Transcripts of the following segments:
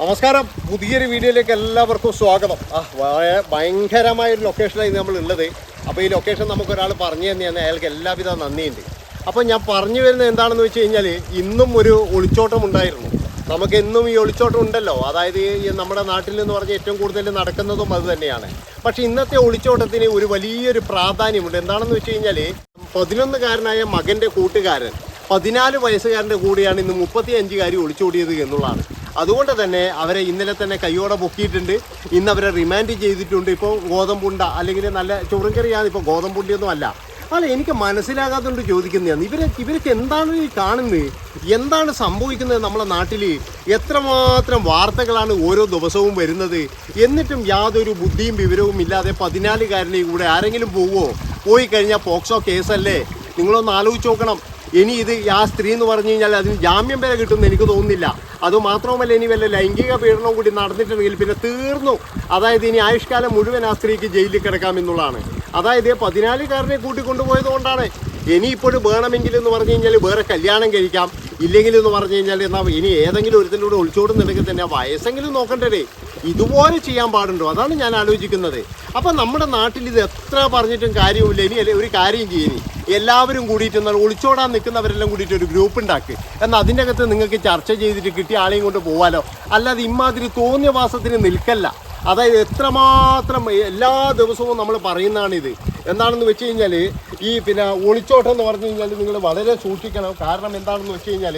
നമസ്കാരം. പുതിയൊരു വീഡിയോയിലേക്ക് എല്ലാവർക്കും സ്വാഗതം. ആ വളരെ ഭയങ്കരമായ ഒരു ലൊക്കേഷനായി നമ്മൾ ഉള്ളത് അപ്പോൾ ഈ ലൊക്കേഷൻ നമുക്ക് ഒരാൾ പറഞ്ഞു തന്നെയാണ് അയാൾക്ക് എല്ലാവിധ നന്ദിയുണ്ട്. അപ്പോൾ ഞാൻ പറഞ്ഞു വരുന്നത് എന്താണെന്ന് വെച്ച് കഴിഞ്ഞാൽ ഇന്നും ഒരു ഒളിച്ചോട്ടം ഉണ്ടായിരുന്നു. നമുക്ക് എന്നും ഈ ഒളിച്ചോട്ടം ഉണ്ടല്ലോ. അതായത് നമ്മുടെ നാട്ടിൽ എന്ന് പറഞ്ഞാൽ ഏറ്റവും കൂടുതൽ നടക്കുന്നതും അത് തന്നെയാണ്. പക്ഷേ ഇന്നത്തെ ഒളിച്ചോട്ടത്തിന് ഒരു വലിയൊരു പ്രാധാന്യമുണ്ട്. എന്താണെന്ന് വെച്ച് കഴിഞ്ഞാൽ പതിനൊന്നുകാരനായ മകന്റെ കൂട്ടുകാരൻ പതിനാല് വയസ്സുകാരന്റെ കൂടെയാണ് ഇന്ന് മുപ്പത്തി അഞ്ചുകാരി ഒളിച്ചോടിയത് എന്നുള്ളതാണ്. അതുകൊണ്ട് തന്നെ അവരെ ഇന്നലെ തന്നെ കൈയോടെ പൊക്കിയിട്ടുണ്ട്. ഇന്ന് അവരെ റിമാൻഡ് ചെയ്തിട്ടുണ്ട്. ഇപ്പോൾ ഗോതമ്പുണ്ട അല്ലെങ്കിൽ നല്ല ചോറും കറിയാണ് ഇപ്പോൾ ഗോതമ്പുണ്ടിയൊന്നും അല്ല. അല്ല എനിക്ക് മനസ്സിലാകാത്തതുകൊണ്ട് ചോദിക്കുന്നതാണ്. ഇവരെ ഇവർക്ക് എന്താണ് ഈ കാണുന്നത് എന്താണ് സംഭവിക്കുന്നത് നമ്മളെ നാട്ടിൽ എത്രമാത്രം വാർത്തകളാണ് ഓരോ ദിവസവും വരുന്നത്? എന്നിട്ടും യാതൊരു ബുദ്ധിയും വിവരവും ഇല്ലാതെ പതിനാലുകാരനെ കൂടെ ആരെങ്കിലും പോവോ? പോയി കഴിഞ്ഞാൽ പോക്സോ കേസല്ലേ? നിങ്ങളൊന്ന് ആലോചിച്ച് നോക്കണം. ഇനി ഇത് ആ സ്ത്രീ എന്ന് പറഞ്ഞു കഴിഞ്ഞാൽ അതിന് ജാമ്യം വരെ കിട്ടുമെന്ന് എനിക്ക് തോന്നുന്നില്ല. അതുമാത്രവുമല്ല ഇനി വല്ല ലൈംഗിക പീഡനവും കൂടി നടന്നിട്ടുണ്ടെങ്കിൽ പിന്നെ തീർന്നു. അതായത് ഇനി ആയുഷ്കാലം മുഴുവൻ ആ സ്ത്രീക്ക് ജയിലിൽ കിടക്കാം എന്നുള്ളതാണ്. അതായത് പതിനാലുകാരനെ കൂട്ടിക്കൊണ്ടുപോയത് കൊണ്ടാണ്. ഇനിയിപ്പോഴും വേണമെങ്കിൽ എന്ന് പറഞ്ഞു കഴിഞ്ഞാൽ വേറെ കല്യാണം കഴിക്കാം. ഇല്ലെങ്കിൽ എന്ന് പറഞ്ഞു കഴിഞ്ഞാൽ എന്നാൽ ഇനി ഏതെങ്കിലും ഒരുത്തിന്റെ കൂടെ ഒളിച്ചോടുന്നുണ്ടെങ്കിൽ തന്നെ വയസ്സെങ്കിലും നോക്കണ്ടേ. ഇതുപോലെ ചെയ്യാൻ പാടുണ്ടോ? അതാണ് ഞാൻ ആലോചിക്കുന്നത്. അപ്പം നമ്മുടെ നാട്ടിൽ ഇത് എത്ര പറഞ്ഞിട്ടും കാര്യമില്ല ഇനി ഒരു കാര്യം ചെയ്യുന്നു എല്ലാവരും കൂടിയിട്ട് എന്നാൽ ഒളിച്ചോടാൻ നിൽക്കുന്നവരെല്ലാം കൂടിയിട്ട് ഒരു ഗ്രൂപ്പ് ഉണ്ടാക്കി. എന്നാൽ അതിന്റെ അകത്ത് നിങ്ങൾക്ക് ചർച്ച ചെയ്തിട്ട് കിട്ടിയ ആളെയും കൊണ്ട് പോവാലോ. അല്ലാതെ ഇമാതിരി തോന്നിയ വാസത്തിന് നിൽക്കല്ല. അതായത് എത്രമാത്രം എല്ലാ ദിവസവും നമ്മൾ പറയുന്നതാണിത്. എന്താണെന്ന് വെച്ച് കഴിഞ്ഞാൽ ഈ പിന്നെ ഒളിച്ചോട്ടം എന്ന് പറഞ്ഞു കഴിഞ്ഞാൽ നിങ്ങൾ വളരെ സൂക്ഷിക്കണം. കാരണം എന്താണെന്ന് വെച്ച് കഴിഞ്ഞാൽ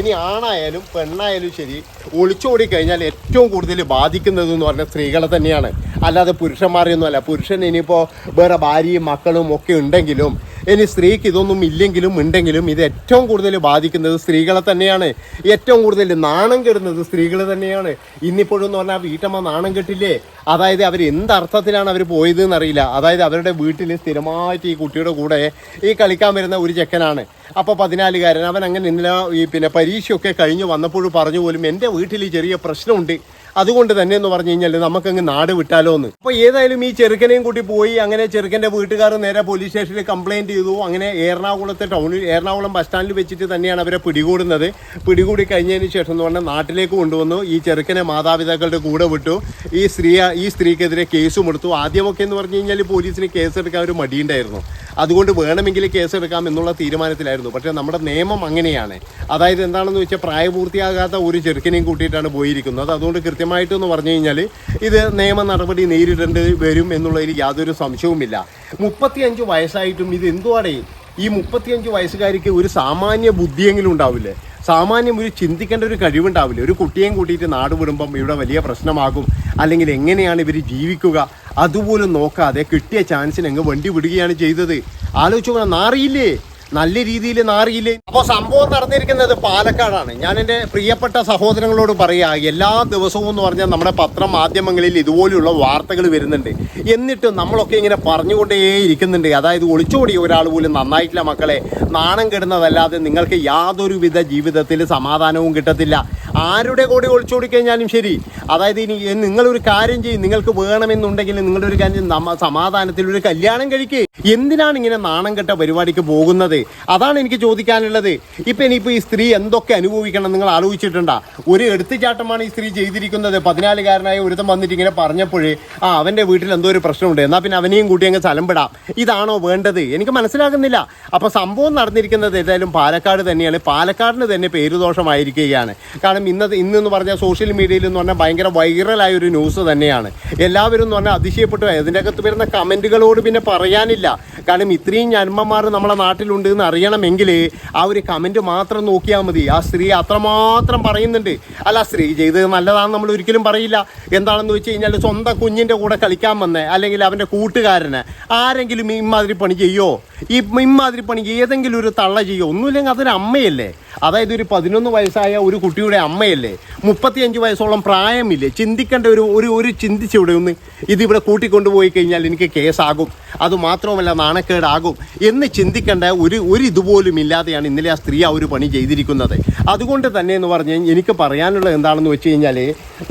ഇനി ആണായാലും പെണ്ണായാലും ശരി ഒളിച്ചോടി കഴിഞ്ഞാൽ ഏറ്റവും കൂടുതൽ ബാധിക്കുന്നത് എന്ന് പറഞ്ഞാൽ സ്ത്രീകളെ തന്നെയാണ്. അല്ലാതെ പുരുഷന്മാരെയൊന്നുമല്ല. പുരുഷൻ ഇനിയിപ്പോൾ വേറെ ഭാര്യയും മക്കളും ഒക്കെ ഉണ്ടെങ്കിലും ഇനി സ്ത്രീക്ക് ഇതൊന്നും ഇല്ലെങ്കിലും ഉണ്ടെങ്കിലും ഇത് ഏറ്റവും കൂടുതൽ ബാധിക്കുന്നത് സ്ത്രീകളെ തന്നെയാണ്. ഏറ്റവും കൂടുതൽ നാണം കെടുന്നത് സ്ത്രീകൾ തന്നെയാണ്. ഇന്നിപ്പോഴെന്ന് പറഞ്ഞാൽ വീട്ടമ്മ നാണം കെട്ടില്ലേ? അതായത് അവർ എന്ത് അർത്ഥത്തിലാണ് അവർ പോയത് എന്നറിയില്ല അതായത് അവരുടെ വീട്ടിൽ സ്ഥിരമായിട്ട് ഈ കുട്ടിയുടെ കൂടെ ഈ കളിക്കാൻ വരുന്ന ഒരു ചെക്കനാണ്. അപ്പോൾ പതിനാലുകാരൻ അവൻ അങ്ങനെ ഇന്നലെ ഈ പിന്നെ പരീക്ഷയൊക്കെ കഴിഞ്ഞ് വന്നപ്പോഴും പറഞ്ഞു പോലും എന്റെ വീട്ടിൽ ചെറിയ പ്രശ്നമുണ്ട്. അതുകൊണ്ട് തന്നെ എന്ന് പറഞ്ഞു കഴിഞ്ഞാൽ നമുക്കങ്ങ് നാട് വിട്ടാലോ എന്ന്. അപ്പോൾ ഏതായാലും ഈ ചെറുക്കനെയും കൂട്ടി പോയി അങ്ങനെ ചെറുക്കന്റെ വീട്ടുകാർ നേരെ പോലീസ് സ്റ്റേഷനിൽ കംപ്ലൈന്റ് ചെയ്തു. അങ്ങനെ എറണാകുളത്തെ ടൗണിൽ എറണാകുളം ബസ് സ്റ്റാൻഡിൽ വെച്ചിട്ട് തന്നെയാണ് അവരെ പിടികൂടുന്നത്. പിടികൂടി കഴിഞ്ഞതിന് ശേഷം എന്ന് പറഞ്ഞാൽ നാട്ടിലേക്ക് കൊണ്ടുവന്നു. ഈ ചെറുക്കനെ മാതാപിതാക്കളുടെ കൂടെ വിട്ടു. ഈ സ്ത്രീ ഈ സ്ത്രീക്കെതിരെ കേസും എടുത്തു. ആദ്യമൊക്കെ എന്ന് പറഞ്ഞു കഴിഞ്ഞാൽ പോലീസിന് കേസെടുക്കാൻ ഒരു മടിയുണ്ടായിരുന്നു. അതുകൊണ്ട് വേണമെങ്കിൽ കേസെടുക്കാം എന്നുള്ള തീരുമാനത്തിലായിരുന്നു. പക്ഷേ നമ്മുടെ നിയമം അങ്ങനെയാണ്. അതായത് എന്താണെന്ന് വെച്ചാൽ പ്രായപൂർത്തിയാകാത്ത ഒരു ചെറുക്കനെയും കൂട്ടിയിട്ടാണ് പോയിരിക്കുന്നത്. അതുകൊണ്ട് കൃത്യമായിട്ടെന്ന് പറഞ്ഞു കഴിഞ്ഞാൽ ഇത് നിയമ നടപടി നേരിടേണ്ടി വരും എന്നുള്ളതിൽ യാതൊരു സംശയവുമില്ല. മുപ്പത്തിയഞ്ച് വയസ്സായിട്ടും ഇത് എന്തുവാടേ? ഈ മുപ്പത്തിയഞ്ച് വയസ്സുകാരിക്ക് ഒരു സാമാന്യ ബുദ്ധിയെങ്കിലും ഉണ്ടാവില്ലേ? സാമാന്യം ഒരു ചിന്തിക്കേണ്ട ഒരു കഴിവുണ്ടാവില്ല? ഒരു കുട്ടിയെയും കൂട്ടിയിട്ട് നാട് വിടുമ്പം ഇവിടെ വലിയ പ്രശ്നമാകും. അല്ലെങ്കിൽ എങ്ങനെയാണ് ഇവർ ജീവിക്കുക? അതുപോലും നോക്കാതെ കിട്ടിയ ചാൻസിന് അങ്ങ് വണ്ടി വിടുകയാണ് ചെയ്തത്. ആലോചിച്ചു നാറിയില്ലേ? നല്ല രീതിയിൽ നാറിയില്ലേ? അപ്പോൾ സംഭവം നടന്നിരിക്കുന്നത് പാലക്കാടാണ്. ഞാൻ എന്റെ പ്രിയപ്പെട്ട സഹോദരങ്ങളോട് പറയുക എല്ലാ ദിവസവും എന്ന് പറഞ്ഞാൽ നമ്മുടെ പത്രം മാധ്യമങ്ങളിൽ ഇതുപോലെയുള്ള വാർത്തകൾ വരുന്നുണ്ട്. എന്നിട്ടും നമ്മളൊക്കെ ഇങ്ങനെ പറഞ്ഞുകൊണ്ടേ ഇരിക്കുന്നുണ്ട്. അതായത് ഒളിച്ചോടി ഒരാൾ പോലും നന്നായിട്ടില്ല മക്കളെ. നാണം കെടുന്നതല്ലാതെ നിങ്ങൾക്ക് യാതൊരുവിധ ജീവിതത്തിൽ സമാധാനവും കിട്ടത്തില്ല. ആരുടെ കൂടി ഒളിച്ചു കൊടുക്കഴിഞ്ഞാലും ശരി. അതായത് ഇനി നിങ്ങളൊരു കാര്യം ചെയ്യും. നിങ്ങൾക്ക് വേണമെന്നുണ്ടെങ്കിൽ നിങ്ങളുടെ ഒരു കാര്യം സമാധാനത്തിൽ ഒരു കല്യാണം കഴിക്കുക എന്തിനാണ് ഇങ്ങനെ നാണം കെട്ട പരിപാടിക്ക് പോകുന്നത്? അതാണ് എനിക്ക് ചോദിക്കാനുള്ളത്. ഇപ്പം ഇനിയിപ്പോൾ ഈ സ്ത്രീ എന്തൊക്കെ അനുഭവിക്കണം നിങ്ങൾ ആലോചിച്ചിട്ടുണ്ടാ? ഒരു എടുത്തുചാട്ടമാണ് ഈ സ്ത്രീ ചെയ്തിരിക്കുന്നത്. പതിനാലുകാരനായ ഒരുത്തം വന്നിട്ട് ഇങ്ങനെ പറഞ്ഞപ്പോഴേ ആ അവന്റെ വീട്ടിൽ എന്തോ ഒരു പ്രശ്നമുണ്ട്. എന്നാൽ പിന്നെ അവനെയും കൂട്ടി അങ്ങ് സ്ഥലം വിടാം. ഇതാണോ വേണ്ടത്? എനിക്ക് മനസ്സിലാകുന്നില്ല. അപ്പോൾ സംഭവം നടന്നിരിക്കുന്നത് ഏതായാലും പാലക്കാട് തന്നെയാണ്. പാലക്കാടിന് തന്നെ പേരുദോഷമായിരിക്കുകയാണ്. കാരണം ഇന്നത്തെ ഇന്നെന്ന് പറഞ്ഞാൽ സോഷ്യൽ മീഡിയയിൽ എന്ന് പറഞ്ഞാൽ ഭയങ്കര വൈറലായ ഒരു ന്യൂസ് തന്നെയാണ്. എല്ലാവരും എന്ന് പറഞ്ഞാൽ അതിശയപ്പെട്ടു. അതിന്റെ അകത്ത് വരുന്ന കമന്റുകളോട് പിന്നെ പറയാനില്ല. കാരണം ഇത്രയും ജന്മന്മാർ നമ്മളെ നാട്ടിലുണ്ട് എന്ന് അറിയണമെങ്കിൽ ആ ഒരു കമന്റ് മാത്രം നോക്കിയാൽ മതി. ആ സ്ത്രീ അത്രമാത്രം പറയുന്നുണ്ട്. അല്ല സ്ത്രീ ചെയ്തത് നല്ലതാണെന്ന് നമ്മൾ ഒരിക്കലും പറയില്ല. എന്താണെന്ന് വെച്ച് കഴിഞ്ഞാൽ സ്വന്തം കുഞ്ഞിന്റെ കൂടെ കളിക്കാൻ വന്നേ അല്ലെങ്കിൽ അവന്റെ കൂട്ടുകാരന്. ആരെങ്കിലും ഇമ്മാതിരി പണി ചെയ്യോ? ഈ ഇമ്മാതിരി പണി ഏതെങ്കിലും ഒരു തള്ള ചെയ്യോ? ഒന്നുമില്ലെങ്കിൽ അതൊരു അമ്മയല്ലേ? അതായത് ഒരു പതിനൊന്ന് വയസ്സായ ഒരു കുട്ടിയുടെ അമ്മയല്ലേ? മുപ്പത്തിയഞ്ച് വയസ്സോളം പ്രായമില്ലേ? ചിന്തിക്കേണ്ട ഒരു ഒരു ഒരു ചിന്തിച്ചിവിടെ ഒന്ന് ഇതിവിടെ കൂട്ടിക്കൊണ്ടുപോയി കഴിഞ്ഞാൽ എനിക്ക് കേസാകും. അത് മാത്രവുമല്ല നാണം നാണക്കേടാകും എന്ന് ചിന്തിക്കേണ്ട ഒരു ഒരു ഇതുപോലും ഇല്ലാതെയാണ് ഇന്നലെ ആ സ്ത്രീ ആ ഒരു പണി ചെയ്തിരിക്കുന്നത്. അതുകൊണ്ട് തന്നെ എന്ന് പറഞ്ഞ് കഴിഞ്ഞാൽ എനിക്ക് പറയാനുള്ളത് എന്താണെന്ന് വെച്ച് കഴിഞ്ഞാൽ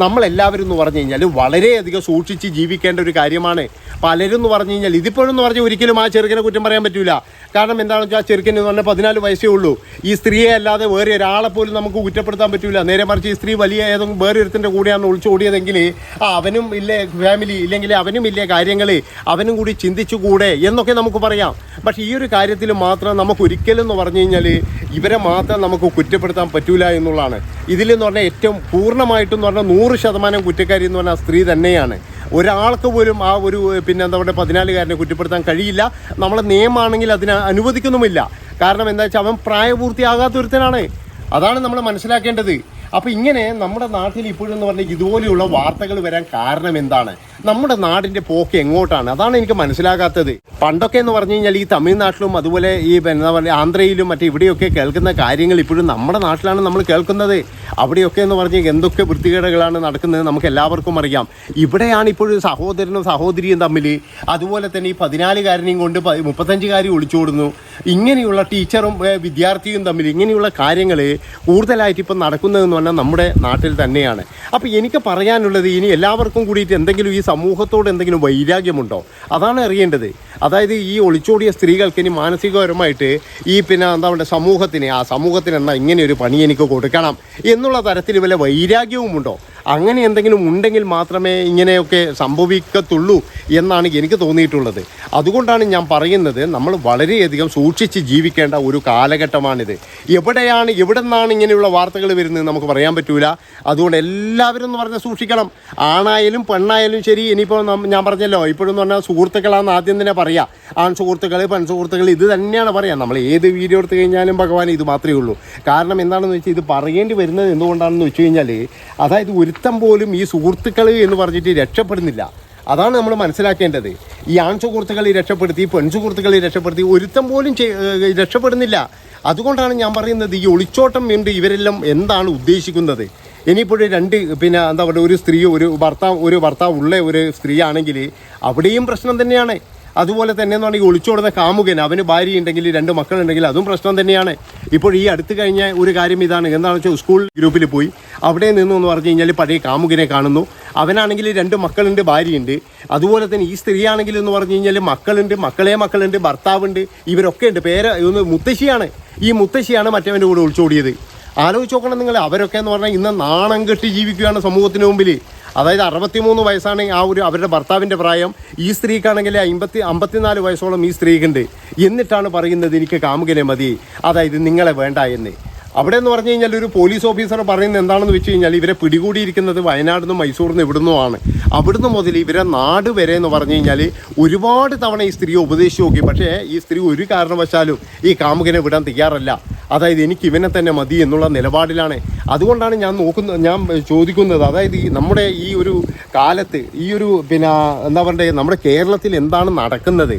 നമ്മളെല്ലാവരും എന്ന് പറഞ്ഞു കഴിഞ്ഞാൽ വളരെയധികം സൂക്ഷിച്ച് ജീവിക്കേണ്ട ഒരു കാര്യമാണ്. പലരും എന്ന് പറഞ്ഞു കഴിഞ്ഞാൽ ഇതിപ്പോഴെന്ന് പറഞ്ഞാൽ ഒരിക്കലും ആ ചെറുക്കനെ കുറ്റം പറയാൻ പറ്റില്ല കാരണം എന്താണെന്ന് വെച്ചാൽ ആ ചെറുക്കൻ എന്ന് പറഞ്ഞാൽ പതിനാല് വയസ്സേ ഉള്ളൂ. ഈ സ്ത്രീയെ അല്ലാതെ വേറെ ഒരാളെ പോലും നമുക്ക് കുറ്റപ്പെടുത്താൻ പറ്റില്ല നേരെ മറിച്ച് ഈ സ്ത്രീ വലിയ ഏതെങ്കിലും വേറെ ഒരുത്തിന്റെ കൂടെയാണ് ഒളിച്ചോടിയതെങ്കിൽ അവനും ഇല്ലേ ഫാമിലി ഇല്ലെങ്കിൽ അവനും ഇല്ലേ കാര്യങ്ങൾ അവനും കൂടി ചിന്തിച്ചുകൂടെ എന്നൊക്കെ നമുക്ക് പറയാം. പക്ഷേ ഈ ഒരു കാര്യത്തിൽ മാത്രം നമുക്ക് ഒരിക്കലും എന്ന് പറഞ്ഞു കഴിഞ്ഞാൽ ഇവരെ മാത്രം നമുക്ക് കുറ്റപ്പെടുത്താൻ പറ്റൂല എന്നുള്ളതാണ്. ഇതിലെന്ന് പറഞ്ഞാൽ ഏറ്റവും പൂർണമായിട്ടും എന്ന് പറഞ്ഞാൽ നൂറ് ശതമാനം കുറ്റക്കാരി എന്ന് പറഞ്ഞാൽ സ്ത്രീ തന്നെയാണ്. ഒരാൾക്ക് പോലും ആ ഒരു പിന്നെ എന്താ പറയുക പതിനാലുകാരനെ കുറ്റപ്പെടുത്താൻ കഴിയില്ല. നമ്മളെ നിയമമാണെങ്കിൽ അതിനെ അനുവദിക്കുന്നുമില്ല. കാരണം എന്താ വെച്ചാൽ അവൻ പ്രായപൂർത്തിയാകാത്ത ഒരുത്തനാണ് അതാണ് നമ്മൾ മനസ്സിലാക്കേണ്ടത്. അപ്പോൾ ഇങ്ങനെ നമ്മുടെ നാട്ടിൽ ഇപ്പോഴെന്ന് പറഞ്ഞാൽ ഇതുപോലെയുള്ള വാർത്തകൾ വരാൻ കാരണം എന്താണ്? നമ്മുടെ നാടിന്റെ പോക്ക് എങ്ങോട്ടാണ്? അതാണ് എനിക്ക് മനസ്സിലാകാത്തത്. പണ്ടൊക്കെ എന്ന് പറഞ്ഞു കഴിഞ്ഞാൽ ഈ തമിഴ്നാട്ടിലും അതുപോലെ ഈ എന്താ പറയുക ആന്ധ്രയിലും മറ്റേ ഇവിടെയൊക്കെ കേൾക്കുന്ന കാര്യങ്ങൾ ഇപ്പോഴും നമ്മുടെ നാട്ടിലാണ് നമ്മൾ കേൾക്കുന്നത്. അവിടെയൊക്കെ എന്ന് പറഞ്ഞാൽ എന്തൊക്കെ വൃത്തികേടുകളാണ് നടക്കുന്നത് നമുക്ക് എല്ലാവർക്കും അറിയാം. ഇവിടെയാണ് ഇപ്പോഴും സഹോദരനും സഹോദരിയും തമ്മിൽ അതുപോലെ തന്നെ ഈ പതിനാലുകാരനെയും കൊണ്ട് മുപ്പത്തഞ്ചുകാരി ഒളിച്ചോടുന്നു ഇങ്ങനെയുള്ള ടീച്ചറും വിദ്യാർത്ഥിയും തമ്മിൽ ഇങ്ങനെയുള്ള കാര്യങ്ങൾ കൂടുതലായിട്ട് ഇപ്പം നടക്കുന്നതെന്ന് പറഞ്ഞാൽ നമ്മുടെ നാട്ടിൽ തന്നെയാണ്. അപ്പോൾ എനിക്ക് പറയാനുള്ളത് ഇനി എല്ലാവർക്കും കൂടിയിട്ട് എന്തെങ്കിലും ഈ സമൂഹത്തോട് എന്തെങ്കിലും വൈരാഗ്യമുണ്ടോ? അതാണ് അറിയേണ്ടത്. അതായത് ഈ ഒളിച്ചോടിയ സ്ത്രീകൾക്ക് ഇനി മാനസികപരമായിട്ട് ഈ പിന്നെ എന്താ പറയുക സമൂഹത്തിന് ആ സമൂഹത്തിന് എന്നാൽ ഇങ്ങനെ ഒരു പണി എനിക്ക് കൊടുക്കണം എന്നുള്ള തരത്തിൽ വല്ല വൈരാഗ്യവുമുണ്ടോ? അങ്ങനെ എന്തെങ്കിലും ഉണ്ടെങ്കിൽ മാത്രമേ ഇങ്ങനെയൊക്കെ സംഭവിക്കത്തുള്ളൂ എന്നാണ് എനിക്ക് തോന്നിയിട്ടുള്ളത്. അതുകൊണ്ടാണ് ഞാൻ പറയുന്നത് നമ്മൾ വളരെയധികം സൂക്ഷിച്ച് ജീവിക്കേണ്ട ഒരു കാലഘട്ടമാണിത്. എവിടെയാണ് എവിടെ നിന്നാണ് ഇങ്ങനെയുള്ള വാർത്തകൾ വരുന്നത് നമുക്ക് പറയാൻ പറ്റൂല. അതുകൊണ്ട് എല്ലാവരും എന്ന് പറഞ്ഞാൽ സൂക്ഷിക്കണം. ആണായാലും പെണ്ണായാലും ശരി ഇനിയിപ്പോൾ ഞാൻ പറഞ്ഞല്ലോ ഇപ്പോഴെന്ന് പറഞ്ഞാൽ സുഹൃത്തുക്കളാണെന്ന് ആദ്യം തന്നെ പറയാം. ആൺ സുഹൃത്തുക്കൾ പെൺ സുഹൃത്തുക്കൾ ഇത് തന്നെയാണ് പറയാം. നമ്മൾ ഏത് വീഡിയോ എടുത്തു കഴിഞ്ഞാലും ഭഗവാൻ ഇത് മാത്രമേ ഉള്ളൂ. കാരണം എന്താണെന്ന് വെച്ചാൽ ഇത് പറയേണ്ടി വരുന്നത് എന്തുകൊണ്ടാണെന്ന് വെച്ച് കഴിഞ്ഞാൽ അതായത് ഒരുത്തം പോലും ഈ സുഹൃത്തുക്കൾ എന്ന് പറഞ്ഞിട്ട് രക്ഷപ്പെടുന്നില്ല. അതാണ് നമ്മൾ മനസ്സിലാക്കേണ്ടത്. ഈ ആൺ സുഹൃത്തുക്കളെ രക്ഷപ്പെടുത്തി പെൺ സുഹൃത്തുക്കളെ രക്ഷപ്പെടുത്തി ഒരുത്തം പോലും രക്ഷപ്പെടുന്നില്ല. അതുകൊണ്ടാണ് ഞാൻ പറയുന്നത് ഈ ഒളിച്ചോട്ടം ഉണ്ട് ഇവരെല്ലാം എന്താണ് ഉദ്ദേശിക്കുന്നത്. ഇനിയിപ്പോഴും രണ്ട് പിന്നെ എന്താ പറയുക ഒരു സ്ത്രീ ഒരു ഭർത്താവ് ഒരു ഭർത്താവ് ഉള്ള ഒരു സ്ത്രീ ആണെങ്കിൽ അവിടെയും പ്രശ്നം തന്നെയാണ്. അതുപോലെ തന്നെ എന്ന് പറഞ്ഞാൽ ഈ ഒളിച്ചോടുന്ന കാമുകൻ. അവന് ഭാര്യ ഉണ്ടെങ്കിൽ രണ്ട് മക്കളുണ്ടെങ്കിൽ അതും പ്രശ്നം തന്നെയാണ്. ഇപ്പോൾ ഈ അടുത്ത് കഴിഞ്ഞ ഒരു കാര്യം ഇതാണ്. എന്താണെന്ന് വെച്ചാൽ സ്കൂൾ ഗ്രൂപ്പിൽ പോയി. അവിടെ നിന്ന് എന്ന് പറഞ്ഞു കഴിഞ്ഞാൽ പഴയ കാമുകനെ കാണുന്നു. അവനാണെങ്കിൽ രണ്ട് മക്കളുണ്ട് ഭാര്യയുണ്ട്. അതുപോലെ തന്നെ ഈ സ്ത്രീ ആണെങ്കിൽ എന്ന് പറഞ്ഞു കഴിഞ്ഞാൽ മക്കളുണ്ട് മക്കളെ മക്കളുണ്ട് ഭർത്താവുണ്ട്. ഇവരൊക്കെ ഉണ്ട്. പേര് ഒന്ന് മുത്തശ്ശിയാണ്. ഈ മുത്തശ്ശിയാണ് മറ്റവന്റെ കൂടെ ഒളിച്ചോടിയത്. ആലോചിച്ച് നോക്കണം നിങ്ങൾ. അവരൊക്കെ എന്ന് പറഞ്ഞാൽ ഇന്ന് നാണം കെട്ടി ജീവിക്കുകയാണ് സമൂഹത്തിന് മുമ്പിൽ. അതായത് അറുപത്തിമൂന്ന് വയസ്സാണ് ആ ഒരു അവരുടെ ഭർത്താവിന്റെ പ്രായം. ഈ സ്ത്രീക്കാണെങ്കിൽ അമ്പത്തി അമ്പത്തിനാല് വയസ്സോളം ഈ സ്ത്രീക്കുണ്ട്. എന്നിട്ടാണ് പറയുന്നത് എനിക്ക് കാമുകനെ മതി. അതായത് നിങ്ങളെ വേണ്ട എന്ന്. അവിടെ എന്ന് പറഞ്ഞു കഴിഞ്ഞാൽ ഒരു പോലീസ് ഓഫീസർ പറയുന്നത് എന്താണെന്ന് വെച്ച് കഴിഞ്ഞാൽ ഇവരെ പിടികൂടിയിരിക്കുന്നത് വയനാട് നിന്നും മൈസൂർ നിന്ന് അവിടുന്ന് മുതൽ ഇവരെ നാട് വരെ എന്ന് പറഞ്ഞു കഴിഞ്ഞാൽ ഒരുപാട് തവണ ഈ സ്ത്രീയെ ഉപദേശിച്ച് നോക്കി പക്ഷേ ഈ സ്ത്രീ ഒരു കാരണവശാലും ഈ കാമുകനെ വിടാൻ തയ്യാറല്ല. അതായത് എനിക്ക് ഇവനെ തന്നെ മതി എന്നുള്ള നിലപാടിലാണ്. അതുകൊണ്ടാണ് ഞാൻ നോക്കുന്നത് ഞാൻ ചോദിക്കുന്നത് അതായത് ഈ നമ്മുടെ ഈ ഒരു കാലത്ത് ഈ ഒരു പിന്നെ എന്താ പറയുക നമ്മുടെ കേരളത്തിൽ എന്താണ് നടക്കുന്നത്?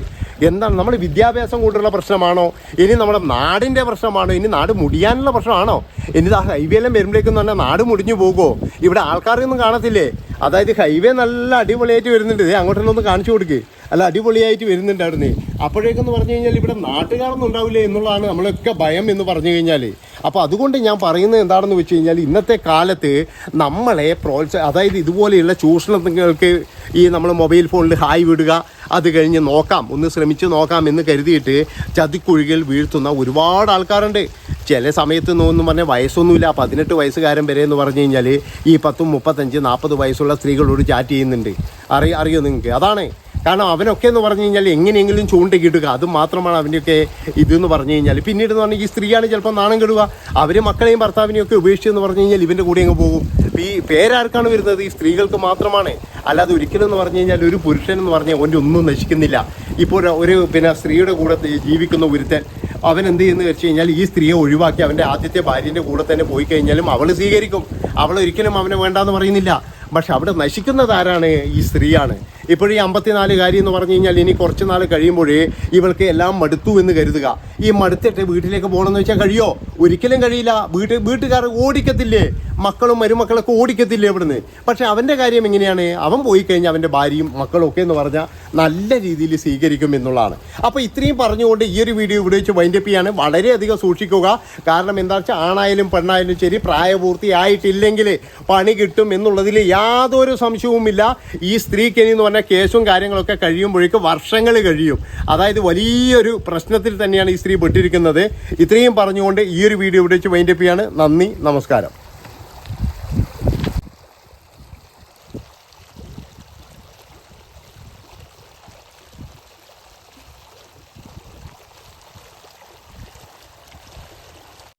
എന്താണ് നമ്മൾ വിദ്യാഭ്യാസം കൊണ്ടുള്ള പ്രശ്നമാണോ? ഇനി നമ്മുടെ നാടിന്റെ പ്രശ്നമാണോ? ഇനി നാട് മുടിയാനുള്ള പ്രശ്നമാണോ? ഇനി ആ ഹൈവേ എല്ലാം വരുമ്പോഴേക്കും തന്നെ നാട് മുടിഞ്ഞു പോകുമോ? ഇവിടെ ആൾക്കാരൊന്നും കാണത്തില്ലേ? അതായത് ഹൈവേ നല്ല അടിപൊളിയായിട്ട് വരുന്നുണ്ട്. അങ്ങോട്ടൊന്നും കാണിച്ചു കൊടുക്ക്. അല്ല അടിപൊളിയായിട്ട് വരുന്നുണ്ടായിരുന്നേ. അപ്പോഴേക്കെന്ന് പറഞ്ഞു കഴിഞ്ഞാൽ ഇവിടെ നാട്ടുകാരൊന്നും ഉണ്ടാവില്ലേ എന്നുള്ളതാണ് നമ്മളൊക്കെ ഭയം എന്ന് പറഞ്ഞു കഴിഞ്ഞാൽ അപ്പോൾ അതുകൊണ്ട് ഞാൻ പറയുന്നത് എന്താണെന്ന് വെച്ച് കഴിഞ്ഞാൽ ഇന്നത്തെ കാലത്ത് നമ്മളെ പ്രോത്സാഹ അതായത് ഇതുപോലെയുള്ള ചൂഷണങ്ങൾക്ക് ഈ നമ്മൾ മൊബൈൽ ഫോണിൽ ഹായ് വിടുക അത് കഴിഞ്ഞ് നോക്കാം ഒന്ന് ശ്രമിച്ച് നോക്കാം എന്ന് കരുതിയിട്ട് ചതിക്കുഴികൾ വീഴ്ത്തുന്ന ഒരുപാട് ആൾക്കാരുണ്ട്. ചില സമയത്ത് എന്ന് പറഞ്ഞാൽ വയസ്സൊന്നുമില്ല പതിനെട്ട് വയസ്സുകാരൻ വരെ എന്ന് പറഞ്ഞു കഴിഞ്ഞാൽ ഈ പത്തും മുപ്പത്തഞ്ച് നാൽപ്പത് വയസ്സുള്ള സ്ത്രീകളോട് ചാറ്റ് ചെയ്യുന്നുണ്ട്. അറിയ അറിയോ നിങ്ങൾക്ക്? അതാണ്. കാരണം അവനൊക്കെ എന്ന് പറഞ്ഞു കഴിഞ്ഞാൽ എങ്ങനെയെങ്കിലും ചൂണ്ടിക്കിട്ടുക അത് മാത്രമാണ് അവന്റെയൊക്കെ ഇതെന്ന് പറഞ്ഞു കഴിഞ്ഞാൽ. പിന്നീട് എന്ന് പറഞ്ഞാൽ ഈ സ്ത്രീയാണ് ചിലപ്പോൾ നാണം കെടുക. അവർ മക്കളെയും ഭർത്താവിനെയും ഒക്കെ ഉപേക്ഷിച്ചെന്ന് പറഞ്ഞു കഴിഞ്ഞാൽ ഇവന്റെ കൂടെ അങ്ങ് പോകും. ഈ പേരാർക്കാണ് വരുന്നത് ഈ സ്ത്രീകൾക്ക് മാത്രമാണ്. അല്ലാതെ ഒരിക്കലും എന്ന് പറഞ്ഞു കഴിഞ്ഞാൽ ഒരു പുരുഷൻ എന്ന് പറഞ്ഞാൽ അവന്റെ ഒന്നും നശിക്കുന്നില്ല. ഇപ്പോൾ ഒരു പിന്നെ സ്ത്രീയുടെ കൂടെ ജീവിക്കുന്ന ഒരുത്തൻ അവൻ എന്ത് ചെയ്യുന്നു വെച്ച് കഴിഞ്ഞാൽ ഈ സ്ത്രീയെ ഒഴിവാക്കി അവന്റെ ആദ്യത്തെ ഭാര്യന്റെ കൂടെ തന്നെ പോയി കഴിഞ്ഞാലും അവൾ സ്വീകരിക്കും. അവൾ ഒരിക്കലും അവനെ വേണ്ടാന്ന് പറയുന്നില്ല. പക്ഷെ അവിടെ നശിക്കുന്നത് ആരാണ്? ഈ സ്ത്രീയാണ്. ഇപ്പോഴും ഈ കാര്യം എന്ന് പറഞ്ഞു കഴിഞ്ഞാൽ ഇനി കുറച്ച് നാൾ കഴിയുമ്പോഴേ ഇവൾക്ക് എല്ലാം മടുത്തു എന്ന് കരുതുക. ഈ മടുത്തിട്ട് വീട്ടിലേക്ക് പോകണമെന്ന് വെച്ചാൽ കഴിയോ? ഒരിക്കലും കഴിയില്ല. വീട്ട് വീട്ടുകാർ ഓടിക്കത്തില്ലേ? മക്കളും മരുമക്കളൊക്കെ ഓടിക്കത്തില്ലേ ഇവിടുന്ന്? പക്ഷെ അവന്റെ കാര്യം എങ്ങനെയാണ്? അവൻ പോയി കഴിഞ്ഞാൽ അവന്റെ ഭാര്യയും മക്കളും ഒക്കെ എന്ന് പറഞ്ഞാൽ നല്ല രീതിയിൽ സ്വീകരിക്കും എന്നുള്ളതാണ്. അപ്പോൾ ഇത്രയും പറഞ്ഞുകൊണ്ട് ഈ ഒരു വീഡിയോ ഇവിടെ വെച്ച് വൈൻഡപ്പ് ചെയ്യാണ്. വളരെയധികം സൂക്ഷിക്കുക. കാരണം എന്താ വെച്ചാൽ ആണായാലും പെണ്ണായാലും ശരി പ്രായപൂർത്തിയായിട്ടില്ലെങ്കിൽ പണി കിട്ടും എന്നുള്ളതിൽ യാതൊരു സംശയവുമില്ല. ഈ സ്ത്രീക്ക് എന്ന് പറഞ്ഞാൽ കേസും കാര്യങ്ങളൊക്കെ കഴിയുമ്പോഴേക്ക് വർഷങ്ങൾ കഴിയും. അതായത് വലിയൊരു പ്രശ്നത്തിൽ തന്നെയാണ് ഈ സ്ത്രീ പെട്ടിരിക്കുന്നത്. ഇത്രയും പറഞ്ഞുകൊണ്ട് ഈ ഒരു വീഡിയോ ഇവിടെ വെച്ച് വൈൻഡപ്പ് ചെയ്യാണ്. നന്ദി നമസ്കാരം.